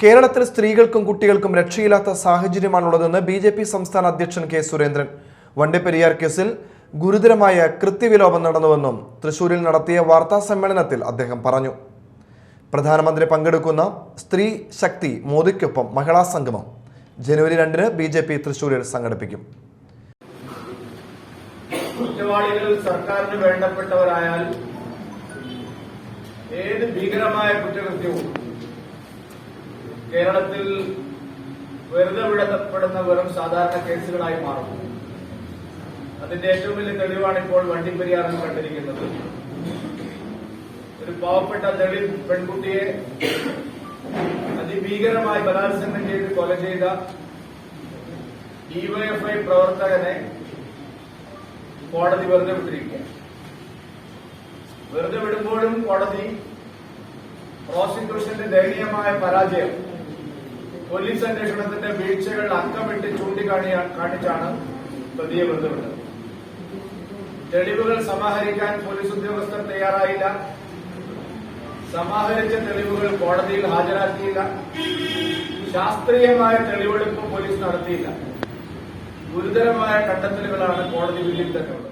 കേരളത്തിൽ സ്ത്രീകൾക്കും കുട്ടികൾക്കും രക്ഷയില്ലാത്ത സാഹചര്യമാണുള്ളതെന്ന് ബി ജെ പി സംസ്ഥാന അധ്യക്ഷൻ കെ സുരേന്ദ്രൻ. വണ്ടിപ്പെരിയാർ കേസിൽ ഗുരുതരമായ കൃത്യവിലോപം നടന്നുവെന്നും തൃശൂരിൽ നടത്തിയ വാർത്താ സമ്മേളനത്തിൽ അദ്ദേഹം പറഞ്ഞു. പ്രധാനമന്ത്രി പങ്കെടുക്കുന്ന സ്ത്രീ ശക്തി മോദിക്കൊപ്പം മഹിളാ സംഗമം ജനുവരി രണ്ടിന് ബി ജെ പി തൃശൂരിൽ സംഘടിപ്പിക്കും. സർക്കാരിന് വേണ്ടപ്പെട്ടവരായാൽ ഏത് ഭീകരമായ കുറ്റകൃത്യവും കേരളത്തിൽ വെറുതെ വിടപ്പെടുന്ന വെറും സാധാരണ കേസുകളായി മാറുന്നു. അതിന്റെ ഏറ്റവും വലിയ തെളിവാണ് ഇപ്പോൾ വണ്ടിപ്പെരിയാറിൽ കണ്ടിരിക്കുന്നത്. ഒരു പാവപ്പെട്ട ദളിത് പെൺകുട്ടിയെ അതിഭീകരമായി ബലാത്സംഗം ചെയ്ത് കൊല ചെയ്ത ഡിവൈഎഫ്ഐ പ്രവർത്തകനെ കോടതി വെറുതെ വിട്ടിരിക്കുക. വെറുതെ വിടുമ്പോഴും കോടതി പ്രോസിക്യൂഷന്റെ ദയനീയമായ പരാജയം പോലീസ് അന്വേഷണത്തിന്റെ വീഴ്ചകൾ അക്കമിട്ട് ചൂണ്ടിക്കാണിയ കാണിച്ചാണ് പ്രതിയെ ബന്ധപ്പെട്ടത് തെളിവുകൾ സമാഹരിക്കാൻ പോലീസ് ഉദ്യോഗസ്ഥർ തയ്യാറായില്ല. സമാഹരിച്ച തെളിവുകൾ കോടതിയിൽ ഹാജരാക്കിയില്ല. ശാസ്ത്രീയമായ തെളിവെടുപ്പ് പോലീസ് നടത്തിയില്ല. ഗുരുതരമായ കണ്ടെത്തലുകളാണ് കോടതി വിധിയിൽ തന്നെ ഉള്ളത്